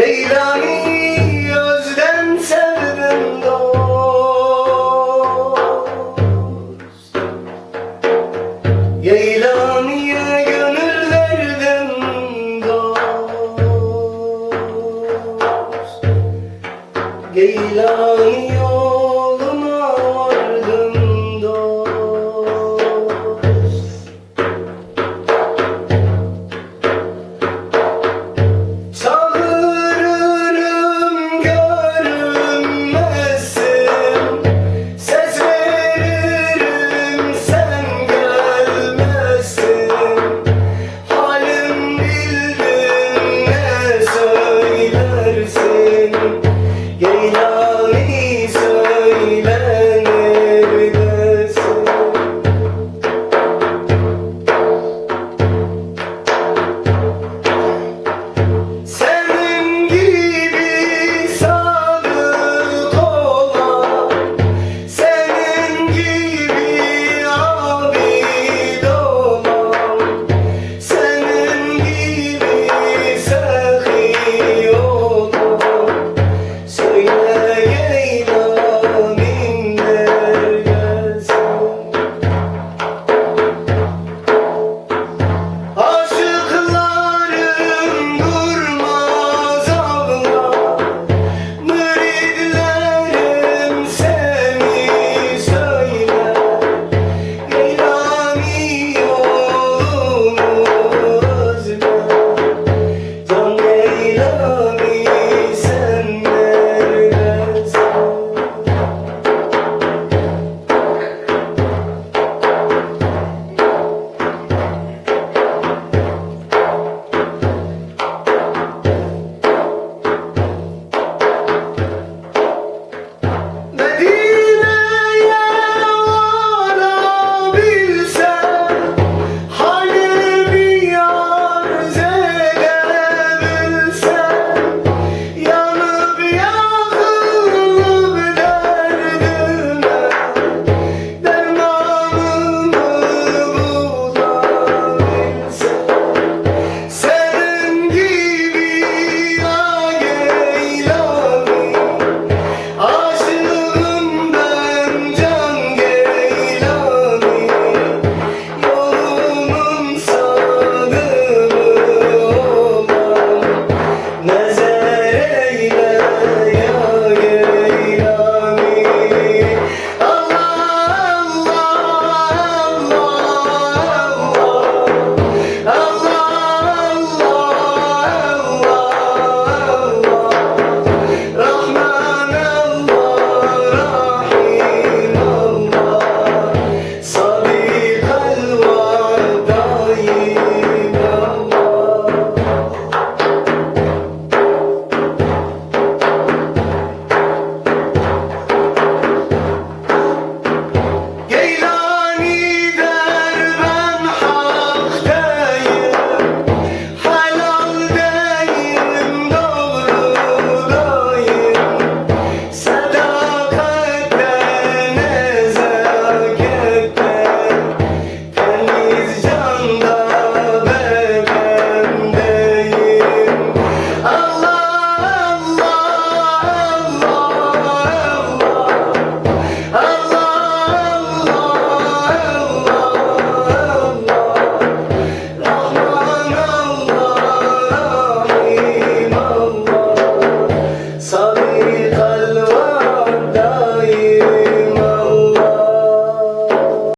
Leyla'yı özlem sevdim dost. Leyla'ya gönül verdim dost. Leyla'yı